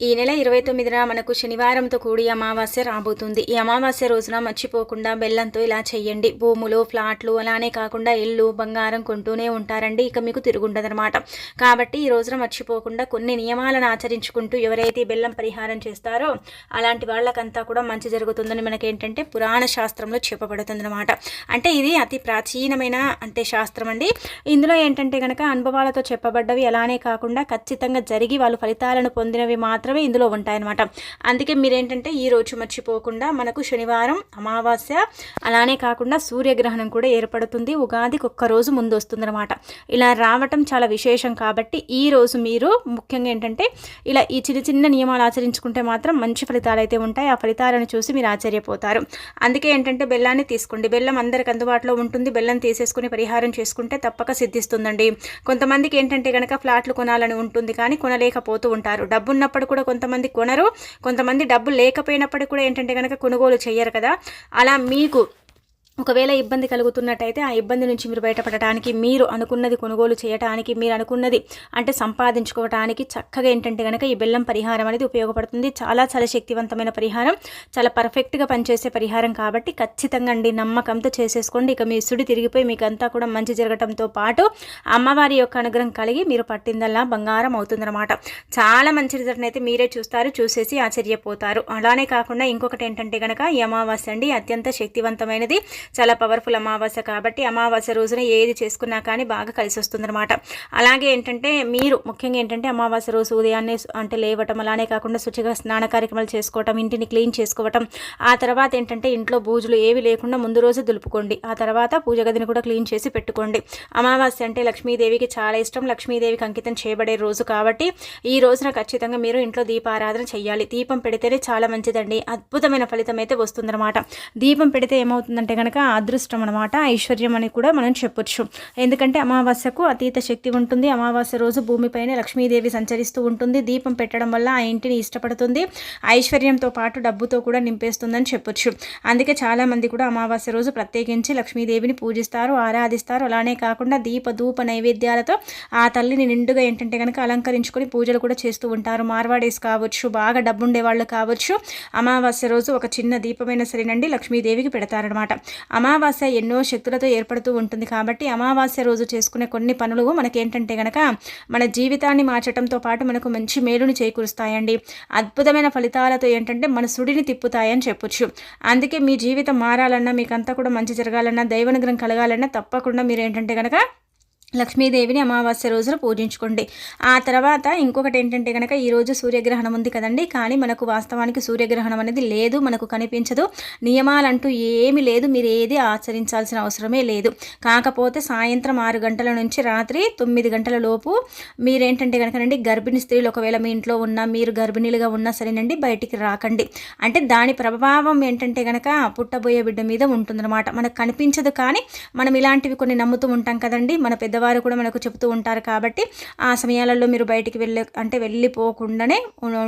ఈ నెల ఇరవై తొమ్మిదిన మనకు శనివారంతో కూడి అమావాస్య రాబోతుంది. ఈ అమావాస్య రోజున మర్చిపోకుండా బెల్లంతో ఇలా చేయండి భూములు ఫ్లాట్లు అలానే కాకుండా ఇల్లు బంగారం కొంటూనే ఉంటారండి. ఇక మీకు తిరుగుండదనమాట కాబట్టి ఈ రోజున మర్చిపోకుండా కొన్ని నియమాలను ఆచరించుకుంటూ ఎవరైతే బెల్లం పరిహారం చేస్తారో అలాంటి వాళ్ళకంతా కూడా మంచి జరుగుతుందని మనకేంటంటే పురాణ శాస్త్రంలో చెప్పబడుతుందన్నమాట. అంటే ఇది అతి ప్రాచీనమైన అంటే శాస్త్రం అండి. ఇందులో ఏంటంటే కనుక అనుభవాలతో చెప్పబడ్డవి అలానే కాకుండా ఖచ్చితంగా జరిగి వాళ్ళు ఫలితాలను పొందినవి మాత్రం మాత్రమే ఇందులో ఉంటాయన్నమాట. అందుకే మీరేంటంటే ఈ రోజు మర్చిపోకుండా మనకు శనివారం అమావాస్య అలానే కాకుండా సూర్యగ్రహణం కూడా ఏర్పడుతుంది. ఉగాదికి ఒక్క రోజు ముందు వస్తుందన్నమాట. ఇలా రావటం చాలా విశేషం కాబట్టి ఈ రోజు మీరు ముఖ్యంగా ఏంటంటే ఇలా ఈ చిన్న చిన్న నియమాలు ఆచరించుకుంటే మాత్రం మంచి ఫలితాలు అయితే ఉంటాయి. ఆ ఫలితాలను చూసి మీరు ఆశ్చర్యపోతారు. అందుకే ఏంటంటే బెల్లాన్ని తీసుకోండి. బెల్లం అందరికి అందుబాటులో ఉంటుంది. బెల్లం తీసేసుకుని పరిహారం చేసుకుంటే తప్పక సిద్ధిస్తుందండి. కొంతమందికి ఏంటంటే కనుక ఫ్లాట్లు కొనాలని ఉంటుంది కానీ కొనలేకపోతూ ఉంటారు. డబ్బున్నప్పుడు కూడా కొంతమంది కొనరు. కొంతమంది డబ్బు లేకపోయినప్పటికీ కూడా ఏంటంటే కనుక కొనుగోలు చేయరు కదా. అలా మీకు ఒకవేళ ఇబ్బంది కలుగుతున్నట్టయితే ఆ ఇబ్బంది నుంచి మీరు బయటపడటానికి మీరు అనుకున్నది కొనుగోలు చేయటానికి మీరు అనుకున్నది అంటే సంపాదించుకోవటానికి చక్కగా ఏంటంటే కనుక ఈ బెల్లం పరిహారం అనేది ఉపయోగపడుతుంది. చాలా చాలా శక్తివంతమైన పరిహారం. చాలా పర్ఫెక్ట్గా పనిచేసే పరిహారం కాబట్టి ఖచ్చితంగా అండి నమ్మకంతో చేసేసుకోండి. ఇక మీ సుడి తిరిగిపోయి మీకు అంతా కూడా మంచి జరగడంతో పాటు అమ్మవారి యొక్క అనుగ్రహం కలిగి మీరు పట్టిందల్లా బంగారం అవుతుందన్నమాట. చాలా మంచి రిజల్ట్ అయితే మీరే చూస్తారు చూసేసి ఆశ్చర్యపోతారు. అలానే కాకుండా ఇంకొకటి ఏంటంటే కనుక ఈ అమావాస్య అండి అత్యంత శక్తివంతమైనది. చాలా పవర్ఫుల్ అమావాస్య కాబట్టి అమావాస్య రోజున ఏది చేసుకున్నా కానీ బాగా కలిసి వస్తుందన్నమాట. అలాగే ఏంటంటే మీరు ముఖ్యంగా ఏంటంటే అమావాస్య రోజు ఉదయాన్నే అంటే లేవటం అలానే కాకుండా శుచిగా స్నాన కార్యక్రమాలు చేసుకోవటం ఇంటిని క్లీన్ చేసుకోవటం ఆ తర్వాత ఏంటంటే ఇంట్లో పూజలు ఏవి లేకుండా ముందు రోజు దులుపుకోండి. ఆ తర్వాత పూజ గదిని కూడా క్లీన్ చేసి పెట్టుకోండి. అమావాస్య అంటే లక్ష్మీదేవికి చాలా ఇష్టం. లక్ష్మీదేవికి అంకితం చేయబడే రోజు కాబట్టి ఈ రోజున ఖచ్చితంగా మీరు ఇంట్లో దీపారాధన చేయాలి దీపం పెడితేనే చాలా మంచిదండి. అద్భుతమైన ఫలితం అయితే వస్తుందన్నమాట. దీపం పెడితే ఏమవుతుందంటే కనుక కనుక అదృష్టం అనమాట ఐశ్వర్యం అని కూడా మనం చెప్పొచ్చు. ఎందుకంటే అమావాస్యకు అతీత శక్తి ఉంటుంది. అమావాస్య రోజు భూమిపైన లక్ష్మీదేవి సంచరిస్తూ ఉంటుంది. దీపం పెట్టడం వల్ల ఆ ఇంటిని ఇష్టపడుతుంది. ఐశ్వర్యంతో పాటు డబ్బుతో కూడా నింపేస్తుందని చెప్పొచ్చు. అందుకే చాలామంది కూడా అమావాస్య రోజు ప్రత్యేకించి లక్ష్మీదేవిని పూజిస్తారు ఆరాధిస్తారు. అలానే కాకుండా దీప ధూప నైవేద్యాలతో ఆ తల్లిని నిండుగా ఏంటంటే కనుక అలంకరించుకొని పూజలు కూడా చేస్తూ ఉంటారు. మార్వాడేస్ కావచ్చు బాగా డబ్బుండే వాళ్ళు కావచ్చు. అమావాస్య రోజు ఒక చిన్న దీపమైన సరేనండి లక్ష్మీదేవికి పెడతారనమాట అమావాస్య ఎన్నో శక్తులతో ఏర్పడుతూ ఉంటుంది కాబట్టి అమావాస్య రోజు చేసుకునే కొన్ని పనులు మనకేంటంటే గనక మన జీవితాన్ని మార్చడంతో పాటు మనకు మంచి మేలుని చేకూరుస్తాయండి. అద్భుతమైన ఫలితాలతో ఏంటంటే మన సుడిని తిప్పుతాయని చెప్పొచ్చు. అందుకే మీ జీవితం మారాలన్నా మీకంతా కూడా మంచి జరగాలన్నా దైవనుగ్రహం కలగాలన్నా తప్పకుండా మీరు ఏంటంటే కనుక లక్ష్మీదేవిని అమావాస్య రోజున పూజించుకోండి. ఆ తర్వాత ఇంకొకటి ఏంటంటే కనుక ఈరోజు సూర్యగ్రహణం ఉంది కదండి. కానీ మనకు వాస్తవానికి సూర్యగ్రహణం అనేది లేదు మనకు కనిపించదు. నియమాలంటూ ఏమి లేదు. మీరు ఏది ఆచరించాల్సిన అవసరమే లేదు. కాకపోతే సాయంత్రం ఆరు గంటల నుంచి రాత్రి తొమ్మిది గంటల లోపు మీరేంటంటే కనుకనండి గర్భిణీ స్త్రీలు ఒకవేళ మీ ఇంట్లో ఉన్నా మీరు గర్భిణీలుగా ఉన్నా సరేనండి బయటికి రాకండి. అంటే దాని ప్రభావం ఏంటంటే కనుక పుట్టబోయే బిడ్డ మీద ఉంటుందన్నమాట. మనకు కనిపించదు కానీ మనం ఇలాంటివి కొన్ని నమ్ముతూ ఉంటాం కదండి. మన పెద్ద పెద్దవారు కూడా మనకు చెబుతూ ఉంటారు కాబట్టి ఆ సమయాలలో మీరు బయటికి వెళ్ళే అంటే వెళ్ళిపోకుండానే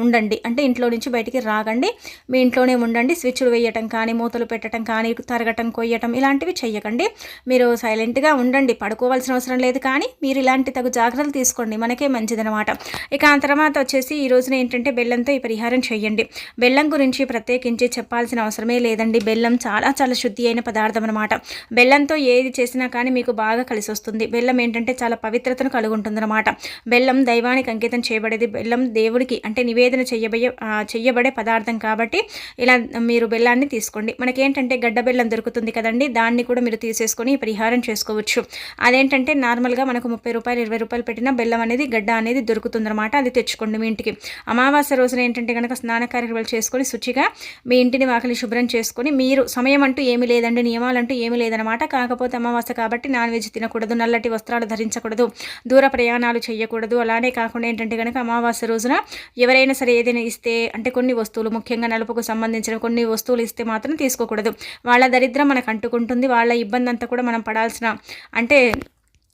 ఉండండి. అంటే ఇంట్లో నుంచి బయటికి రాగండి. మీ ఇంట్లోనే ఉండండి. స్విచ్లు వేయటం కానీ మూతలు పెట్టడం కానీ తరగటం కొయ్యటం ఇలాంటివి చెయ్యకండి. మీరు సైలెంట్గా ఉండండి. పడుకోవాల్సిన అవసరం లేదు కానీ మీరు ఇలాంటి తగు జాగ్రత్తలు తీసుకోండి. మనకే మంచిదనమాట ఇక ఆ తర్వాత వచ్చేసి ఈ రోజున ఏంటంటే బెల్లంతో ఈ పరిహారం చేయండి బెల్లం గురించి ప్రత్యేకించి చెప్పాల్సిన అవసరమే లేదండి. బెల్లం చాలా చాలా శుద్ధి అయిన పదార్థం అనమాట బెల్లంతో ఏది చేసినా కానీ మీకు బాగా కలిసి వస్తుంది బెల్లం ఏంటంటే చాలా పవిత్రతను కలుగుంటుందన్నమాట. బెల్లం దైవానికి అంకితం చేయబడేది బెల్లం దేవుడికి అంటే నివేదన చెయ్యబోయే చెయ్యబడే పదార్థం కాబట్టి ఇలా మీరు బెల్లాన్ని తీసుకోండి. మనకేంటంటే గడ్డ బెల్లం దొరుకుతుంది కదండి దాన్ని కూడా మీరు తీసేసుకొని పరిహారం చేసుకోవచ్చు. అదేంటంటే నార్మల్గా మనకు ముప్పై రూపాయలు ఇరవై రూపాయలు పెట్టిన బెల్లం అనేది గడ్డ అనేది దొరుకుతుందన్నమాట అది తెచ్చుకోండి మీ ఇంటికి. అమావాస్య రోజున ఏంటంటే కనుక స్నాన కార్యక్రమాలు చేసుకొని శుచిగా మీ ఇంటిని వాకిలి శుభ్రం చేసుకొని మీరు సమయం అంటూ ఏమీ లేదండి నియమాలంటూ ఏమీ లేదనమాట కాకపోతే అమావాస్య కాబట్టి నాన్ వెజ్ తినకూడదు నల్లటి వస్తువు వస్త్రాలు ధరించకూడదు దూర ప్రయాణాలు చేయకూడదు. అలానే కాకుండా ఏంటంటే కనుక అమావాస్య రోజున ఎవరైనా సరే ఏదైనా ఇస్తే అంటే కొన్ని వస్తువులు ముఖ్యంగా నలుపుకు సంబంధించిన కొన్ని వస్తువులు ఇస్తే మాత్రం తీసుకోకూడదు. వాళ్ళ దరిద్రం మనకు అంటుకుంటుంది వాళ్ళ ఇబ్బంది అంతా కూడా మనం పడాల్సిన అంటే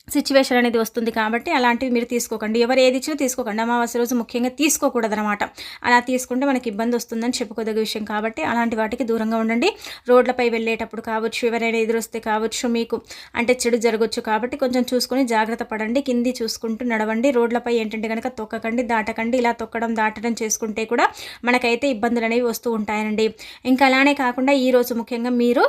సిచ్యువేషన్ అనేది వస్తుంది కాబట్టి అలాంటివి మీరు తీసుకోకండి. ఎవరు ఏది ఇచ్చినా తీసుకోకండి. అమావాస్య రోజు ముఖ్యంగా తీసుకోకూడదు అనమాట అలా తీసుకుంటే మనకి ఇబ్బంది వస్తుందని చెప్పుకోదగ్గ విషయం కాబట్టి అలాంటి వాటికి దూరంగా ఉండండి. రోడ్లపై వెళ్ళేటప్పుడు కావచ్చు ఎవరైనా ఎదురొస్తే కావచ్చు మీకు అంటే చెడు జరగచ్చు కాబట్టి కొంచెం చూసుకొని జాగ్రత్త పడండి. కింది చూసుకుంటూ నడవండి. రోడ్లపై ఏంటంటే కనుక తొక్కకండి దాటకండి. ఇలా తొక్కడం దాటడం చేసుకుంటే కూడా మనకైతే ఇబ్బందులు అనేవి వస్తూ ఉంటాయండి. ఇంకా అలానే కాకుండా ఈరోజు ముఖ్యంగా మీరు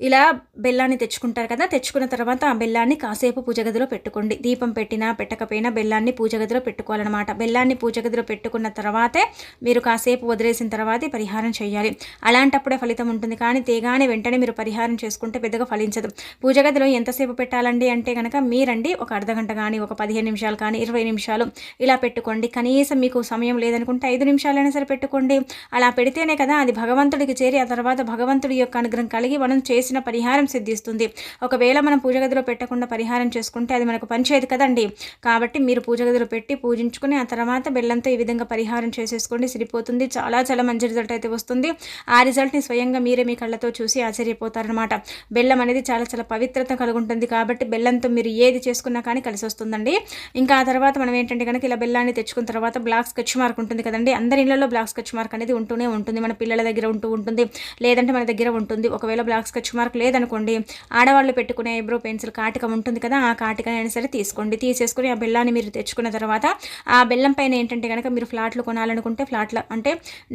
ఇలా బెల్లాన్ని తెచ్చుకుంటారు కదా తెచ్చుకున్న తర్వాత ఆ బెల్లాన్ని కాసేపు పూజ గదిలో పెట్టుకోండి. దీపం పెట్టినా పెట్టకపోయినా బెల్లాన్ని పూజ గదిలో పెట్టుకోవాలన్నమాట. బెల్లాన్ని పూజ గదిలో పెట్టుకున్న తర్వాతే మీరు కాసేపు వదిలేసిన తర్వాతే పరిహారం చేయాలి. అలాంటప్పుడే ఫలితం ఉంటుంది. కానీ తేగానే వెంటనే మీరు పరిహారం చేసుకుంటే పెద్దగా ఫలించదు. పూజ గదిలో ఎంతసేపు పెట్టాలండి అంటే కనుక మీరండి ఒక అర్ధగంట కానీ ఒక పదిహేను నిమిషాలు కానీ ఇరవై నిమిషాలు ఇలా పెట్టుకోండి. కనీసం మీకు సమయం లేదనుకుంటే ఐదు నిమిషాలైనా సరే పెట్టుకోండి. అలా పెడితేనే కదా అది భగవంతుడికి చేరి ఆ తర్వాత భగవంతుడి యొక్క అనుగ్రహం కలిగి మనం చేసి చేసిన పరిహారం సిద్ధిస్తుంది. ఒకవేళ మనం పూజ గదిలో పెట్టకుండా పరిహారం చేసుకుంటే అది మనకు పనిచేయదు కదండి. కాబట్టి మీరు పూజ గదిలో పెట్టి పూజించుకుని ఆ తర్వాత బెల్లంతో ఈ విధంగా పరిహారం చేసేసుకోండి. సిరిపోతుంది. చాలా చాలా మంచి రిజల్ట్ అయితే వస్తుంది. ఆ రిజల్ట్ని స్వయంగా మీరే మీ కళ్ళతో చూసి ఆశ్చర్యపోతారనమాట బెల్లం అనేది చాలా చాలా పవిత్రత కలుగుంటుంది కాబట్టి బెల్లంతో మీరు ఏది చేసుకున్నా కానీ కలిసి వస్తుందండి. ఇంకా ఆ తర్వాత మనం ఏంటంటే కనుక ఇలా బెల్లాన్ని తెచ్చుకున్న తర్వాత బ్లాక్ స్కెచ్ మార్క్ ఉంటుంది కదండి. అందరి ఇళ్ళలో బ్లాక్ స్కెచ్ మార్క్ అనేది ఉంటూనే ఉంటుంది. మన పిల్లల దగ్గర ఉంటూ ఉంటుంది. లేదంటే మన దగ్గర ఉంటుంది. ఒకవేళ బ్లాక్ స్కెచ్ మార్క్ లేదనుకోండి ఆడవాళ్ళు పెట్టుకునే ఐబ్రో పెన్సిల్ కాటిక ఉంటుంది కదా ఆ కాటికనైనా అయినా సరే తీసుకోండి. తీసేసుకుని ఆ బెల్లాన్ని మీరు తెచ్చుకున్న తర్వాత ఆ బెల్లం పైన ఏంటంటే కనుక మీరు ఫ్లాట్లు కొనాలనుకుంటే ఫ్లాట్ల అంటే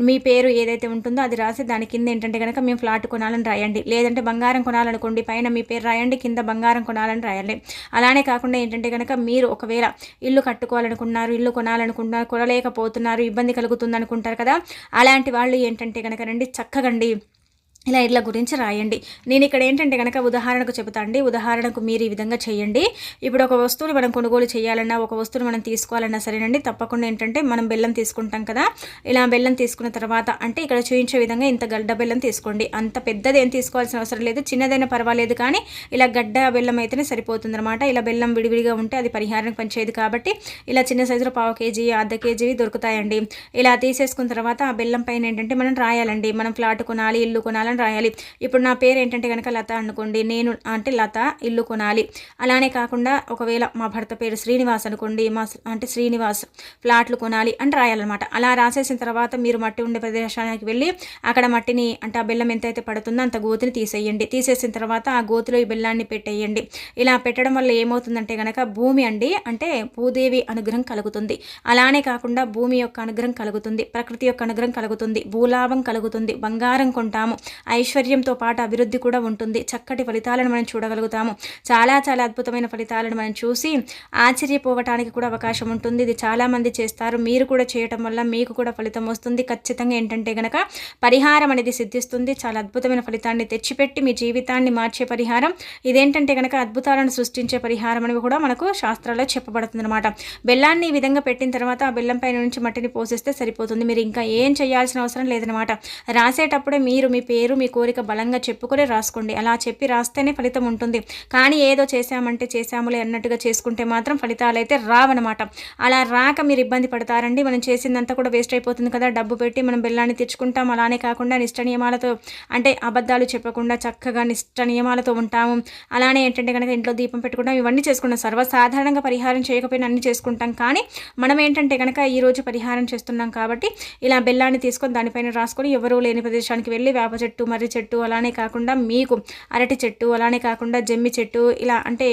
మీ పేరు ఏదైతే ఉంటుందో అది రాసి దాని కింద ఏంటంటే కనుక మేము ఫ్లాట్ కొనాలని రాయండి. లేదంటే బంగారం కొనాలనుకోండి పైన మీ పేరు రాయండి కింద బంగారం కొనాలని రాయండి. అలానే కాకుండా ఏంటంటే కనుక మీరు ఒకవేళ ఇల్లు కట్టుకోవాలనుకున్నారు ఇల్లు కొనాలనుకుంటున్నారు కొనలేకపోతున్నారు ఇబ్బంది కలుగుతుంది అనుకుంటారు కదా అలాంటి వాళ్ళు ఏంటంటే కనుక రండి చక్కగండి ఇలా ఇట్ల గురించి రాయండి. నేను ఇక్కడ ఏంటంటే కనుక ఉదాహరణకు చెబుతా అండి. ఉదాహరణకు మీరు ఈ విధంగా చేయండి. ఇప్పుడు ఒక వస్తువుని మనం కొనుగోలు చేయాలన్నా ఒక వస్తువుని మనం తీసుకోవాలన్నా సరేనండి. తప్పకుండా ఏంటంటే మనం బెల్లం తీసుకుంటాం కదా. ఇలా బెల్లం తీసుకున్న తర్వాత అంటే ఇక్కడ చూపించే విధంగా ఇంత గడ్డ బెల్లం తీసుకోండి. అంత పెద్దది ఏం తీసుకోవాల్సిన అవసరం లేదు. చిన్నదైనా పర్వాలేదు కానీ ఇలా గడ్డ బెల్లం అయితేనే సరిపోతుంది అనమాట ఇలా బెల్లం విడివిడిగా ఉంటే అది పరిహారం పనిచేయదు కాబట్టి ఇలా చిన్న సైజులో పావు కేజీ అర్ధ కేజీ దొరుకుతాయండి. ఇలా తీసేసుకున్న తర్వాత ఆ బెల్లం పైన ఏంటంటే మనం రాయాలండి. మనం ఫ్లాట్ కొనాలి ఇల్లు కొనాలి అని రాయాలి. ఇప్పుడు నా పేరు ఏంటంటే కనుక లత అనుకోండి. నేను అంటే లత ఇల్లు కొనాలి. అలానే కాకుండా ఒకవేళ మా భర్త పేరు శ్రీనివాస్ అనుకోండి మా అంటే శ్రీనివాస్ ఫ్లాట్లు కొనాలి అని రాయాలన్నమాట. అలా రాసేసిన తర్వాత మీరు మట్టి ఉండే ప్రదేశానికి వెళ్ళి అక్కడ మట్టిని అంటే ఆ బెల్లం ఎంతైతే పడుతుందో అంత గోతిని తీసేయండి. తీసేసిన తర్వాత ఆ గోతిలో ఈ బెల్లాన్ని పెట్టేయండి. ఇలా పెట్టడం వల్ల ఏమవుతుందంటే కనుక భూమి అండి అంటే భూదేవి అనుగ్రహం కలుగుతుంది. అలానే కాకుండా భూమి యొక్క అనుగ్రహం కలుగుతుంది. ప్రకృతి యొక్క అనుగ్రహం కలుగుతుంది. భూలాభం కలుగుతుంది. బంగారం కొంటాము. ఐశ్వర్యంతో పాటు అభివృద్ధి కూడా ఉంటుంది. చక్కటి ఫలితాలను మనం చూడగలుగుతాము. చాలా చాలా అద్భుతమైన ఫలితాలను మనం చూసి ఆశ్చర్యపోవటానికి కూడా అవకాశం ఉంటుంది. ఇది చాలామంది చేస్తారు. మీరు కూడా చేయటం వల్ల మీకు కూడా ఫలితం వస్తుంది. ఖచ్చితంగా ఏంటంటే గనక పరిహారం అనేది సిద్ధిస్తుంది. చాలా అద్భుతమైన ఫలితాన్ని తెచ్చిపెట్టి మీ జీవితాన్ని మార్చే పరిహారం. ఇదేంటంటే కనుక అద్భుతాలను సృష్టించే పరిహారం అనేవి కూడా మనకు శాస్త్రాల్లో చెప్పబడుతుంది అనమాట బెల్లాన్ని ఈ విధంగా పెట్టిన తర్వాత ఆ బెల్లం పైన నుంచి మట్టిని పోసేస్తే సరిపోతుంది. మీరు ఇంకా ఏం చేయాల్సిన అవసరం లేదనమాట రాసేటప్పుడే మీరు మీ పేరు మీ కోరిక బలంగా చెప్పుకొని రాసుకోండి. అలా చెప్పి రాస్తేనే ఫలితం ఉంటుంది. కానీ ఏదో చేశామంటే చేశాములే అన్నట్టుగా చేసుకుంటే మాత్రం ఫలితాలు అయితే రావన్నమాట. అలా రాక మీరు ఇబ్బంది పడతారండి. మనం చేసిందంతా కూడా వేస్ట్ అయిపోతుంది కదా. డబ్బు పెట్టి మనం బెల్లాన్ని తెచ్చుకుంటాం. అలానే కాకుండా నిష్ట నియమాలతో అంటే అబద్ధాలు చెప్పకుండా చక్కగా నిష్ట నియమాలతో ఉంటాము. అలానే ఏంటంటే కనుక ఇంట్లో దీపం పెట్టుకుంటాం. ఇవన్నీ చేసుకుంటాం. సర్వసాధారణంగా పరిహారం చేయకపోయినా అన్ని చేసుకుంటాం. కానీ మనం ఏంటంటే కనుక ఈరోజు పరిహారం చేస్తున్నాం కాబట్టి ఇలా బెల్లాన్ని తీసుకొని దానిపైన రాసుకొని ఎవరూ లేని ప్రదేశానికి వెళ్ళి వేప చెట్టు మర్రి చెట్టు అలానే కాకుండా మీకు అరటి చెట్టు అలానే కాకుండా జమ్మి చెట్టు ఇలా అంటే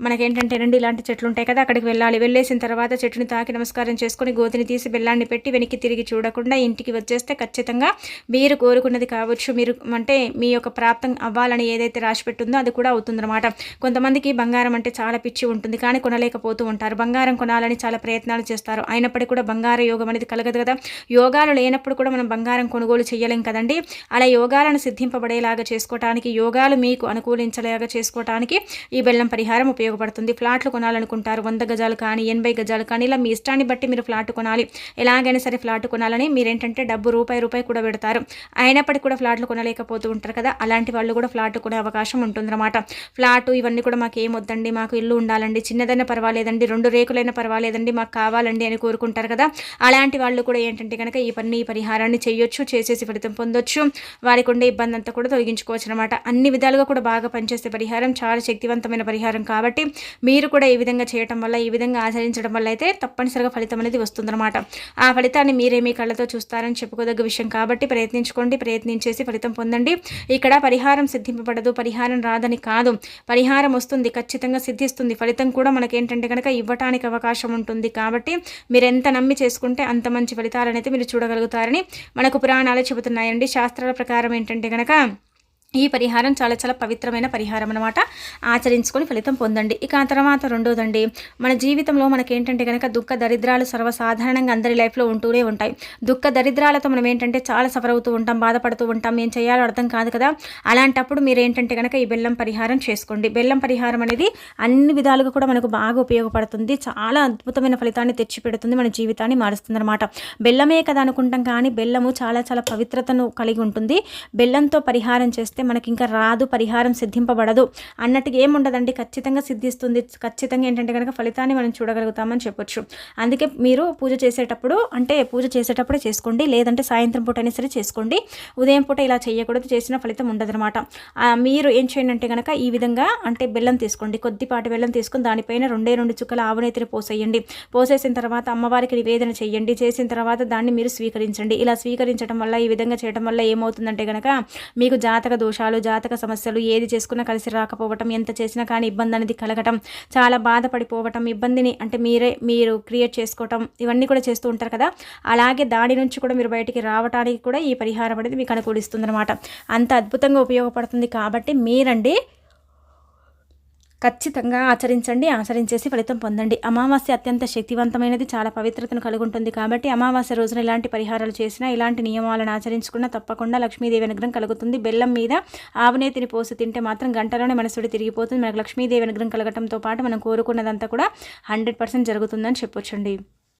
మనకేంటంటే రెండు ఇలాంటి చెట్లు ఉంటాయి కదా అక్కడికి వెళ్ళాలి. వెళ్ళేసిన తర్వాత చెట్టుని తాకి నమస్కారం చేసుకొని గోతిని తీసి బెల్లాన్ని పెట్టి వెనక్కి తిరిగి చూడకుండా ఇంటికి వచ్చేస్తే ఖచ్చితంగా మీరు కోరుకున్నది కావచ్చు. మీరు అంటే మీ యొక్క ప్రాప్తం అవ్వాలని ఏదైతే రాసి పెట్టుందో అది కూడా అవుతుందన్నమాట. కొంతమందికి బంగారం అంటే చాలా పిచ్చి ఉంటుంది కానీ కొనలేకపోతూ ఉంటారు. బంగారం కొనాలని చాలా ప్రయత్నాలు చేస్తారు. అయినప్పటికీ కూడా బంగార యోగం అనేది కలగదు కదా. యోగాలు లేనప్పుడు కూడా మనం బంగారం కొనుగోలు చేయలేం కదండి. అలా యోగాలను సిద్ధింపబడేలాగా చేసుకోవటానికి యోగాలు మీకు అనుకూలించలేగా చేసుకోవటానికి ఈ బెల్లం పరిహారం ఉపయోగపడుతుంది. ఫ్లాట్లు కొనాలనుకుంటారు. వంద గజాలు కానీ ఎనభై గజాలు కానీ ఇలా మీ ఇష్టాన్ని బట్టి మీరు ఫ్లాట్ కొనాలి. ఎలాగైనా సరే ఫ్లాట్ కొనాలని మీరేంటంటే డబ్బు రూపాయి రూపాయి కూడా పెడతారు. అయినప్పటికీ కూడా ఫ్లాట్లు కొనలేకపోతూ ఉంటారు కదా అలాంటి వాళ్ళు కూడా ఫ్లాట్ కొనే అవకాశం ఉంటుందన్నమాట. ఫ్లాట్ ఇవన్నీ కూడా మాకు ఏం వద్దండి మాకు ఇల్లు ఉండాలండి చిన్నదైనా పర్వాలేదండి రెండు రేకులైనా పర్వాలేదండి మాకు కావాలండి అని కోరుకుంటారు కదా అలాంటి వాళ్ళు కూడా ఏంటంటే కనుక ఈ పని ఈ పరిహారాన్ని చేయొచ్చు చేసేసి ఫలితం పొందొచ్చు. వారికి ఉండే ఇబ్బంది అంతా కూడా తొలగించుకోవచ్చు అనమాట అన్ని విధాలుగా కూడా బాగా పనిచేసే పరిహారం చాలా శక్తివంతమైన పరిహారం కాబట్టి మీరు కూడా ఈ విధంగా చేయటం వల్ల ఈ విధంగా ఆచరించడం వల్ల అయితే తప్పనిసరిగా ఫలితం అనేది వస్తుందన్నమాట. ఆ ఫలితాన్ని మీరే మీ కళ్ళతో చూస్తారని చెప్పుకోదగ్గ విషయం కాబట్టి ప్రయత్నించుకోండి ప్రయత్నించేసి ఫలితం పొందండి. ఇక్కడ పరిహారం సిద్ధింపబడదు పరిహారం రాదని కాదు. పరిహారం వస్తుంది ఖచ్చితంగా సిద్ధిస్తుంది. ఫలితం కూడా మనకేంటంటే కనుక ఇవ్వటానికి అవకాశం ఉంటుంది కాబట్టి మీరు ఎంత నమ్మి చేసుకుంటే అంత మంచి ఫలితాలనైతే మీరు చూడగలుగుతారని మనకు పురాణాలు చెబుతున్నాయండి. శాస్త్రాల ప్రకారం ఏంటంటే కనుక ఈ పరిహారం చాలా చాలా పవిత్రమైన పరిహారం అనమాట ఆచరించుకొని ఫలితం పొందండి. ఇక ఆ తర్వాత రెండోదండి మన జీవితంలో మనకేంటంటే కనుక దుఃఖ దరిద్రాలు సర్వసాధారణంగా అందరి లైఫ్లో ఉంటూనే ఉంటాయి. దుఃఖ దరిద్రాలతో మనం ఏంటంటే చాలా సఫర్ అవుతూ ఉంటాం బాధపడుతూ ఉంటాం ఏం చేయాలో అర్థం కాదు కదా. అలాంటప్పుడు మీరు ఏంటంటే కనుక ఈ బెల్లం పరిహారం చేసుకోండి. బెల్లం పరిహారం అనేది అన్ని విధాలుగా కూడా మనకు బాగా ఉపయోగపడుతుంది. చాలా అద్భుతమైన ఫలితాన్ని తెచ్చిపెడుతుంది మన జీవితాన్ని మారుస్తుంది అనమాట బెల్లమే కదా అనుకుంటాం కానీ బెల్లము చాలా చాలా పవిత్రతను కలిగి ఉంటుంది. బెల్లంతో పరిహారం చేస్తే చేస్తే మనకి ఇంకా రాదు పరిహారం సిద్ధింపబడదు అన్నట్టుగా ఏముండదండి. ఖచ్చితంగా సిద్ధిస్తుంది. ఖచ్చితంగా ఏంటంటే కనుక ఫలితాన్ని మనం చూడగలుగుతామని చెప్పొచ్చు. అందుకే మీరు పూజ చేసేటప్పుడు అంటే పూజ చేసేటప్పుడే చేసుకోండి. లేదంటే సాయంత్రం పూట అయినా సరే చేసుకోండి. ఉదయం పూట ఇలా చేయకూడదు. చేసిన ఫలితం ఉండదనమాట మీరు ఏం చేయండి అంటే కనుక ఈ విధంగా అంటే బెల్లం తీసుకోండి. కొద్దిపాటి బెల్లం తీసుకుని దానిపైన రెండే రెండు చుక్కల ఆవునైతిని పోసేయండి. పోసేసిన తర్వాత అమ్మవారికి నివేదన చేయండి. చేసిన తర్వాత దాన్ని మీరు స్వీకరించండి. ఇలా స్వీకరించడం వల్ల ఈ విధంగా చేయడం వల్ల ఏమవుతుందంటే కనుక మీకు జాతక దోషాలు జాతక సమస్యలు ఏది చేసుకున్నా కలిసి రాకపోవటం ఎంత చేసినా కానీ ఇబ్బంది అనేది కలగటం చాలా బాధపడిపోవటం ఇబ్బందిని అంటే మీరే మీరు క్రియేట్ చేసుకోవటం ఇవన్నీ కూడా చేస్తూ ఉంటారు కదా. అలాగే దాని నుంచి కూడా మీరు బయటికి రావడానికి కూడా ఈ పరిహారం అనేది మీకు అనుకూలిస్తుంది అంత అద్భుతంగా ఉపయోగపడుతుంది కాబట్టి మీరండి ఖచ్చితంగా ఆచరించండి ఆచరించేసి ఫలితం పొందండి. అమావాస్య అత్యంత శక్తివంతమైనది చాలా పవిత్రతను కలిగి ఉంటుంది కాబట్టి అమావాస్య రోజున ఇలాంటి పరిహారాలు చేసినా ఇలాంటి నియమాలను ఆచరించుకున్నా తప్పకుండా లక్ష్మీదేవి అనుగ్రహం కలుగుతుంది. బెల్లం మీద ఆవునేతిని పోసి తింటే మాత్రం గంటలోనే మనసుడి తిరిగిపోతుంది. మనకు లక్ష్మీదేవి అనుగ్రహం కలగటంతో పాటు మనం కోరుకున్నదంతా కూడా హండ్రెడ్ పర్సెంట్ జరుగుతుందని చెప్పొచ్చండి.